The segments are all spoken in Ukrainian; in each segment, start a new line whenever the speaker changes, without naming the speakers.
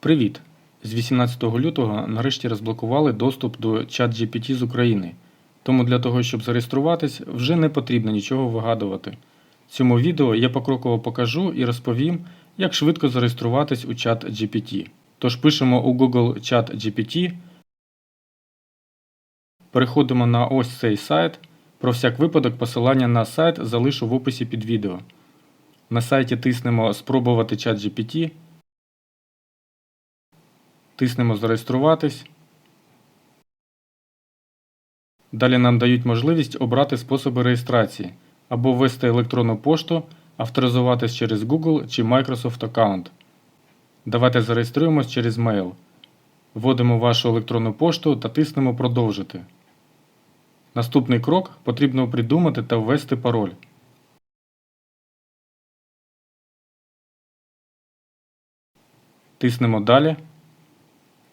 Привіт! З 18 лютого нарешті розблокували доступ до ChatGPT з України. Тому для того, щоб зареєструватись, вже не потрібно нічого вигадувати. В цьому відео я покроково покажу і розповім, як швидко зареєструватись у ChatGPT. Тож пишемо у Google ChatGPT, переходимо на ось цей сайт. Про всяк випадок посилання на сайт залишу в описі під відео. На сайті тиснемо Спробувати ChatGPT. Тиснемо Зареєструватись. Далі нам дають можливість обрати способи реєстрації або ввести електронну пошту, авторизуватись через Google чи Microsoft аккаунт. Давайте зареєструємось через Mail. Вводимо вашу електронну пошту та тиснемо Продовжити. Наступний крок потрібно придумати та ввести пароль. Тиснемо Далі.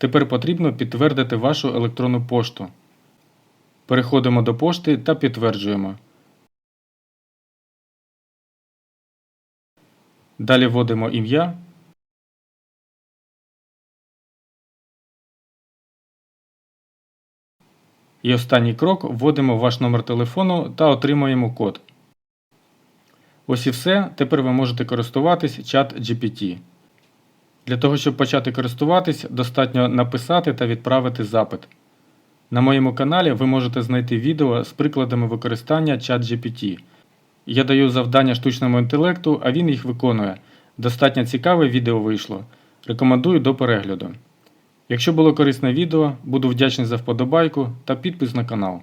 Тепер потрібно підтвердити вашу електронну пошту. Переходимо до пошти та підтверджуємо. Далі вводимо ім'я. І останній крок вводимо ваш номер телефону та отримуємо код. Ось і все. Тепер ви можете користуватись чат GPT. Для того, щоб почати користуватись, достатньо написати та відправити запит. На моєму каналі ви можете знайти відео з прикладами використання ChatGPT. Я даю завдання штучному інтелекту, а він їх виконує. Достатньо цікаве відео вийшло. Рекомендую до перегляду. Якщо було корисне відео, буду вдячний за вподобайку та підпис на канал.